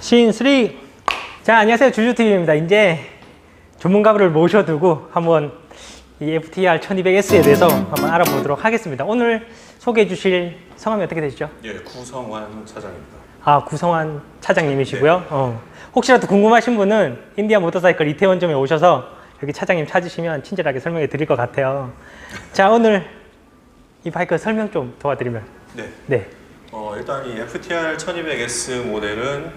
시인 3. 자, 안녕하세요. 주주TV입니다. 이제 전문가를 모셔두고 한번 이 FTR 1200S에 대해서 한번 알아보도록 하겠습니다. 오늘 소개해 주실 성함이 어떻게 되시죠? 예, 구성환 차장입니다. 아, 구성환 차장님이시고요. 네. 어. 혹시라도 궁금하신 분은 인디아 모터사이클 이태원점에 오셔서 여기 차장님 찾으시면 친절하게 설명해 드릴 것 같아요. 자, 오늘 이 바이크 설명 좀 도와드리면. 네. 네. 어, 일단 이 FTR 1200S 모델은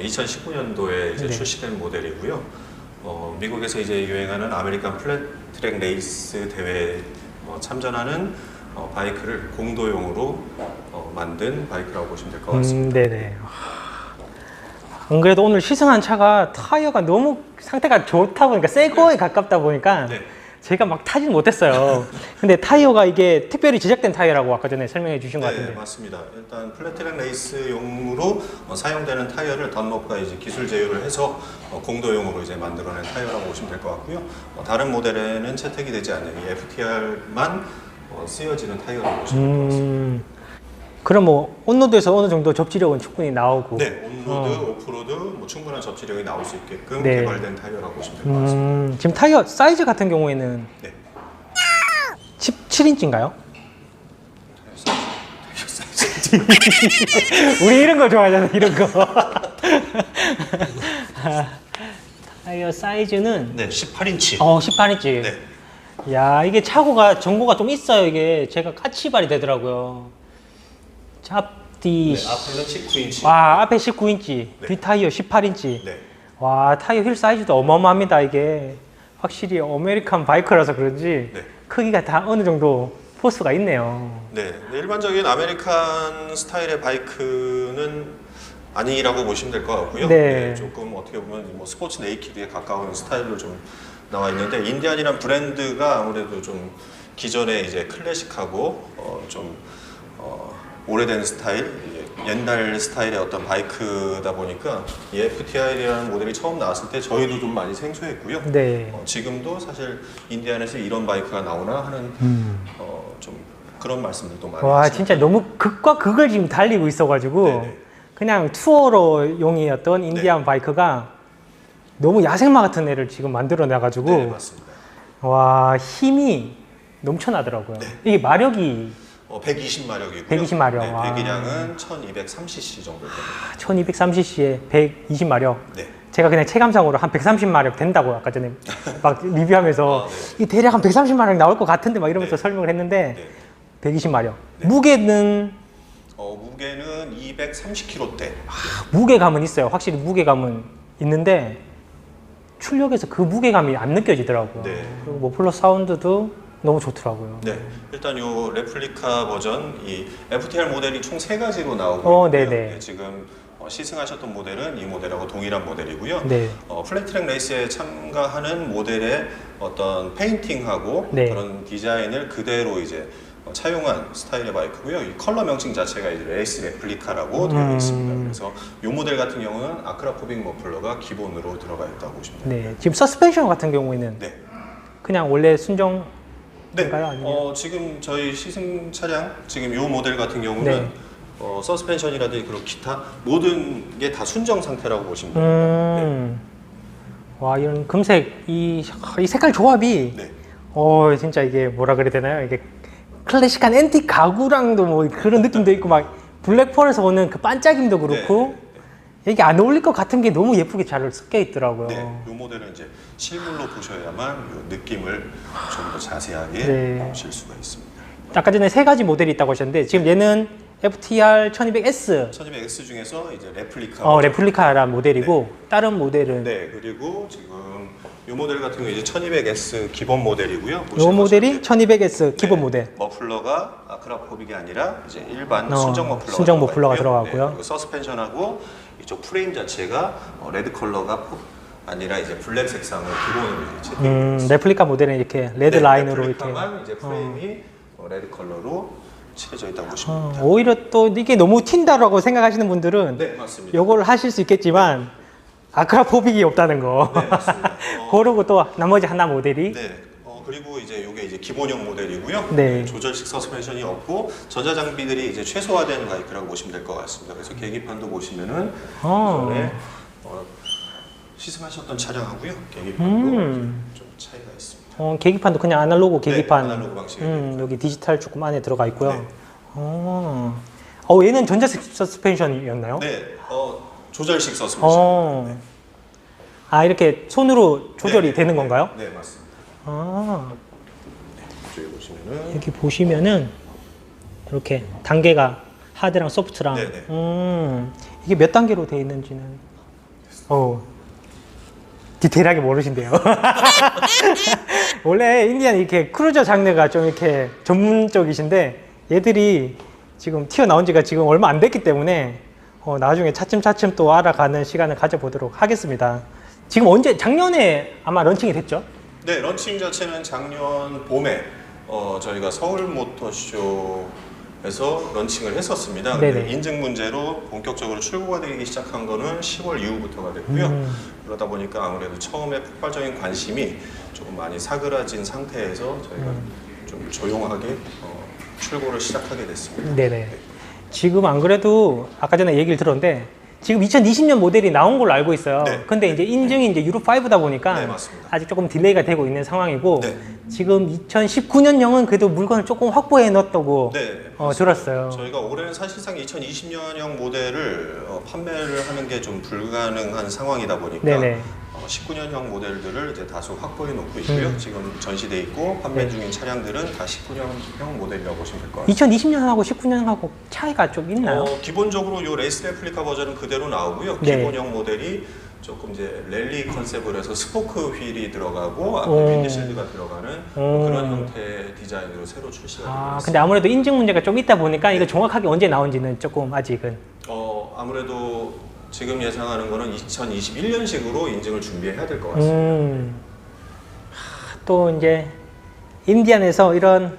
2019년도에 이제 네. 출시된 모델이고요. 어, 미국에서 이제 유행하는 아메리칸 플랫 트랙 레이스 대회에 어, 참전하는 어, 바이크를 공도용으로 어, 만든 바이크라고 보시면 될 것 같습니다. 음, 네네. 안 그래도 오늘 시승한 차가 타이어가 너무 상태가 좋다 보니까 새 거에 가깝다 보니까 네. 제가 막 타지는 못했어요. 근데 타이어가 이게 특별히 제작된 타이어라고 아까 전에 설명해 주신 것 네, 같은데. 맞습니다. 일단 플랫 트랙 레이스용으로 어, 사용되는 타이어를 던로프가 이제 기술 제휴를 해서 어, 공도용으로 이제 만들어낸 타이어라고 보시면 될 것 같고요. 어, 다른 모델에는 채택이 되지 않는 이 FTR만 어, 쓰여지는 타이어라고 보시면 될 것 같습니다. 음, 그럼 뭐 온로드에서 어느 정도 접지력은 충분히 나오고. 네, 온로드, 오프로드 뭐 충분한 접지력이 나올 수 있게끔 어. 네. 개발된 타이어라고 보시면 될 것 같습니다. 음, 지금 타이어 사이즈 같은 경우에는 네. 17인치인가요? 우리 이런 거 좋아하잖아, 이런 거. 타이어 사이즈는 네, 18인치. 어 18인치. 네. 야 이게 차고가 전고가 좀 있어요. 이게 제가 까치발이 되더라고요. 잡디. 네, 앞에는 19인치. 와 앞에 19인치, 네. 뒤 타이어 18인치. 네. 와 타이어 휠 사이즈도 어마어마합니다. 이게 확실히 아메리칸 바이크라서 그런지 네. 크기가 다 어느 정도 포스가 있네요. 네, 네, 일반적인 아메리칸 스타일의 바이크는 아니라고 보시면 될 것 같고요. 네. 조금 어떻게 보면 뭐 스포츠 네이키드에 가까운 스타일로 좀 나와 있는데 인디안이란 브랜드가 아무래도 좀 기존에 이제 클래식하고 어, 좀 어, 오래된 스타일, 옛날 스타일의 어떤 바이크다 보니까 이 FTR이라는 모델이 처음 나왔을 때 저희도 좀 많이 생소했고요. 네. 어, 지금도 사실 인디안에서 이런 바이크가 나오나 하는 음. 어, 좀 그런 말씀들도 많이 와 하시는 진짜 너무 극과 극을 지금 달리고 있어가지고 네네. 그냥 투어로 용이었던 인디안 바이크가 너무 야생마 같은 애를 지금 만들어내가지고 네. 와 힘이 넘쳐나더라고요. 네. 이게 마력이 어, 120마력이고요. 120마력. 네, 와. 배기량은 1200cc 정도 됩니다. 1200cc에 120마력. 네. 제가 그냥 체감상으로 한 130마력 된다고 아까 전에 막 리뷰하면서 아, 이 대략 한 130마력 나올 것 같은데 막 이러면서 네. 설명을 했는데 네. 120마력. 무게는 어, 무게는 230kg대. 무게감은 있어요. 확실히 무게감은 있는데 출력에서 그 무게감이 안 느껴지더라고요. 네. 그리고 모플러 사운드도 너무 좋더라고요. 네. 일단 요 레플리카 버전 이 FTR 모델이 총 세 가지로 나오고 어, 있고요. 네네. 네, 지금 어, 시승하셨던 모델은 이 모델하고 동일한 모델이고요. 네. 어, 플랫트랙 레이스에 참가하는 모델의 어떤 페인팅하고 네. 그런 디자인을 그대로 이제 어, 차용한 스타일의 바이크고요. 이 컬러 명칭 자체가 이제 레이스 레플리카라고 되어 음. 있습니다. 그래서 이 모델 같은 경우는 아크라포빅 머플러가 기본으로 들어가 있다고 보시면 됩니다. 네. 지금 서스펜션 같은 경우에는 네. 그냥 원래 순정 네. 아니면- 어, 지금 저희 시승 차량 지금 이 모델 같은 경우는 네. 어, 서스펜션이라든지 그런 기타 모든 게 다 순정 상태라고 보시면 됩니다. 음. 와 이런 금색 이, 이 색깔 조합이 네. 어 진짜 이게 뭐라 그래야 되나요? 이게 클래식한 앤틱 가구랑도 뭐 그런 느낌도 있고 막 블랙펄에서 오는 그 반짝임도 그렇고 네, 이게 안 어울릴 것 같은 게 너무 예쁘게 잘 섞여 있더라고요. 네, 이 모델은 이제 실물로 보셔야만 이 느낌을 좀 더 자세하게 네. 보실 수가 있습니다. 아까 전에 세 가지 모델이 있다고 하셨는데 지금 얘는 FTR 1200S 1200X 중에서 이제 레플리카. 어, 레플리카라는 모델이고 다른 모델은 네, 그리고 지금 이 모델 같은 경우 이제 1200S 기본 모델이고요. 이 모델이 1200S 기본 네, 모델. 머플러가 아크라 포빅이 아니라 이제 일반 어, 순정 머플러가 순정 머플러가. 들어가고요. 네, 서스펜션하고 이쪽 프레임 자체가 어, 레드 컬러가 포- 아니라 이제 블랙 색상을 기본으로 이제 음. 레플리카 모델은 이렇게 레드 네, 라인으로 이렇게 이제 프레임이 어, 레드 컬러로 칠해져 있다고 보시면 어, 됩니다. 오히려 또 이게 너무 튄다라고 생각하시는 분들은 네, 맞습니다. 요거를 하실 수 있겠지만 아크라포빅이 없다는 거. 네, 맞습니다. 어, 그러고 또 나머지 하나 모델이 네. 어, 그리고 이제 이게 이제 기본형 모델이고요. 네. 조절식 서스펜션이 없고 전자 장비들이 이제 최소화된 바이크라고 보시면 될 것 같습니다. 그래서 계기판도 보시면은 어. 전에 어, 시승하셨던 차량하고요. 계기판도 음. 좀 차이가 있습니다. 어, 계기판도 그냥 아날로그 계기판. 네, 아날로그 방식의 음, 여기 디지털 조금 안에 들어가 있고요. 네. 어. 어, 얘는 전자 서스펜션이었나요? 네, 어, 조절식 서스펜션. 어. 아, 이렇게 손으로 조절이 네. 되는 건가요? 네, 맞습니다. 아, 저기 보시면은 여기 보시면은 이렇게 단계가 하드랑 소프트랑 네, 네. 음, 이게 몇 단계로 되어 있는지는 어 디테일하게 모르신대요. 원래 인디안 이렇게 크루저 장르가 좀 이렇게 전문적이신데 얘들이 지금 튀어나온 지가 지금 얼마 안 됐기 때문에 어, 나중에 차츰차츰 또 알아가는 시간을 가져보도록 하겠습니다. 지금 언제 작년에 아마 런칭이 됐죠? 네, 런칭 자체는 작년 봄에 어, 저희가 서울 모터쇼에서 런칭을 했었습니다. 근데 네네. 인증 문제로 본격적으로 출고가 되기 시작한 거는 10월 이후부터가 됐고요. 음. 그러다 보니까 아무래도 처음에 폭발적인 관심이 조금 많이 사그라진 상태에서 저희가 음. 좀 조용하게 어, 출고를 시작하게 됐습니다. 네네. 지금 안 그래도 아까 전에 얘기를 들었는데 지금 2020년 모델이 나온 걸로 알고 있어요. 네. 근데 이제 인증이 이제 유로 5다 보니까 네. 아직 조금 딜레이가 되고 있는 상황이고 네. 지금 2019년형은 그래도 물건을 조금 확보해 놨다고 네, 어. 들었어요. 저희가 올해는 사실상 2020년형 모델을 어, 판매를 하는 게 좀 불가능한 상황이다 보니까 네네. 어, 19년형 모델들을 이제 다소 확보해 놓고 있고요. 음. 지금 전시돼 있고 판매 네. 중인 차량들은 다 19년형 모델이라고 보시면 될 것 같습니다. 2020년하고 19년하고 차이가 좀 있나요? 어, 기본적으로 이 레이스 레플리카 버전은 그대로 나오고요. 네. 기본형 모델이 조금 이제 랠리 컨셉으로 해서 스포크 휠이 들어가고 앞에 오. 윈드실드가 들어가는 오. 그런 형태의 디자인으로 새로 출시가 되고 아, 있습니다. 근데 아무래도 인증 문제가 좀 있다 보니까 이거 정확하게 언제 나온지는 조금 아직은 어, 아무래도 지금 예상하는 거는 2021년식으로 인증을 준비해야 될 것 같습니다. 음. 하, 또 이제 인디안에서 이런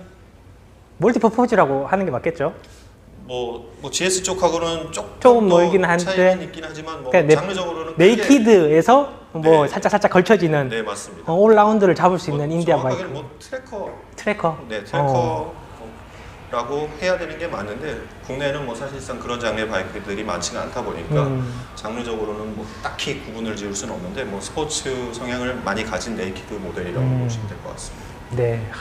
멀티퍼포즈라고 하는 게 맞겠죠? 뭐, 뭐 GS 쪽하고는 조금, 조금 더 멀긴 한데, 있긴 하지만 뭐 그러니까 네- 장르적으로는 네이키드에서 뭐 네. 살짝 살짝 걸쳐지는 네 맞습니다. 어, 올라운드를 잡을 수 있는 뭐 인디안 바이크 뭐 트래커 트래커. 네 어. 트래커 라고 해야 되는 게 맞는데 국내는 뭐 사실상 그런 장르의 바이크들이 많지가 않다 보니까 음. 장르적으로는 뭐 딱히 구분을 지을 수는 없는데 뭐 스포츠 성향을 많이 가진 네이키드 모델이라고 음. 보시면 될 것 같습니다. 네. 하,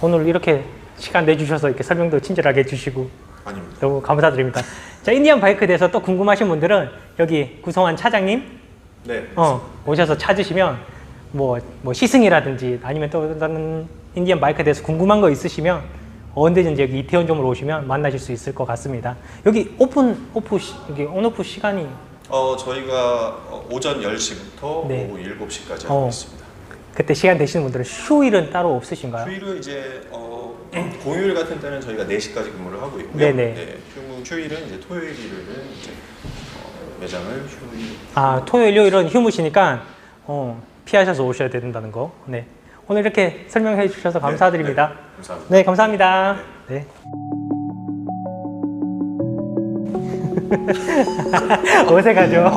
오늘 이렇게 시간 내주셔서 이렇게 설명도 친절하게 해주시고 아닙니다. 너무 감사드립니다. 자, 인디안 바이크에 대해서 또 궁금하신 분들은 여기 구성환 차장님 네. 어, 오셔서 찾으시면 뭐, 뭐 시승이라든지 아니면 또 다른 인디안 바이크에 대해서 궁금한 거 있으시면 언제든지 여기 이태원점으로 오시면 만나실 수 있을 것 같습니다. 여기 오픈 오프 시, 여기 온오프 시간이 어, 저희가 어, 오전 10시부터 네. 오후 7시까지 어. 하고 있습니다. 그때 시간 되시는 분들은 휴일은 따로 없으신가요? 휴일은 이제 어, 공휴일 같은 때는 저희가 4시까지 근무를 하고 있고요. 네네. 네, 휴무, 휴일은 이제 토요일, 일요일은 이제 어, 매장을 휴일. 아 토요일 요일은 휴무시니까 어, 피하셔서 오셔야 된다는 거. 네. 오늘 이렇게 설명해 주셔서 감사드립니다. 네, 감사합니다. 네, 감사합니다. 네. 어색하죠?